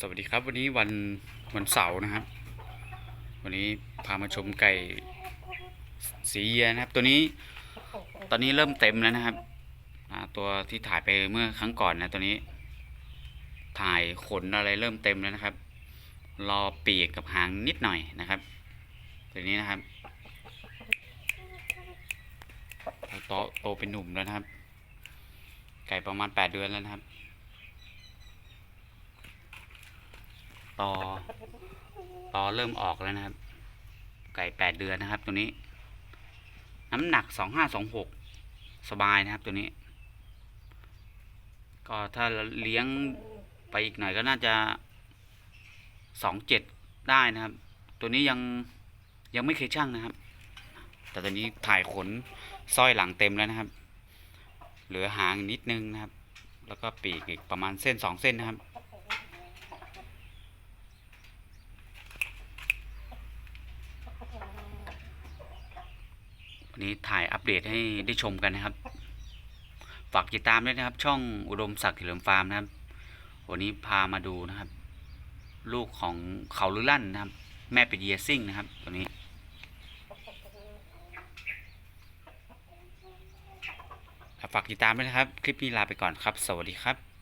สวัสดีครับวันนี้วันวันเสาร์นะครับ วันนี้พามาชมไก่สีเยียนะครับ ตัวนี้ตอนนี้เริ่มเต็มแล้วนะครับตัวที่ถ่ายไปเมื่อครั้งก่อนนะตัวนี้ ถ่ายขนอะไรเริ่มเต็มแล้วนะครับ รอปีกกับหางนิดหน่อยนะครับ ตัวนี้นะครับโตโตเป็นหนุ่มแล้วนะครับ ไก่ประมาณแปดเดือนแล้วนะครับ ตอตอเริ่มออกแล้วนะครับ ไก่แปดเดือนนะครับ ตัวนี้ น้ำหนักสองห้าสองหกสบายนะครับตัวนี้ ก็ถ้าเลี้ยงไปอีกหน่อยก็น่าจะสองเจ็ดได้นะครับ ตัวนี้ยังยังไม่เคยช่างนะครับ แต่ตอนนี้ถ่ายขนสร้อยหลังเต็มแล้วนะครับ เหลือหางนิดนึงนะครับ แล้วก็ปีกอีกประมาณเส้นสองเส้นนะครับ วันนี้ถ่ายอัปเดตให้ได้ชมกันนะครับ ฝากติดตามด้วยนะครับ ช่องอุดมศักดิ์เฉลิมฟาร์มนะครับ วันนี้พามาดูนะครับ ลูกของเขาลือลั่นนะครับ แม่เป็นเยียซิ่งนะครับ ตัวนี้ฝากติดตามด้วยนะครับ คลิปนี้ลาไปก่อนครับ สวัสดีครับ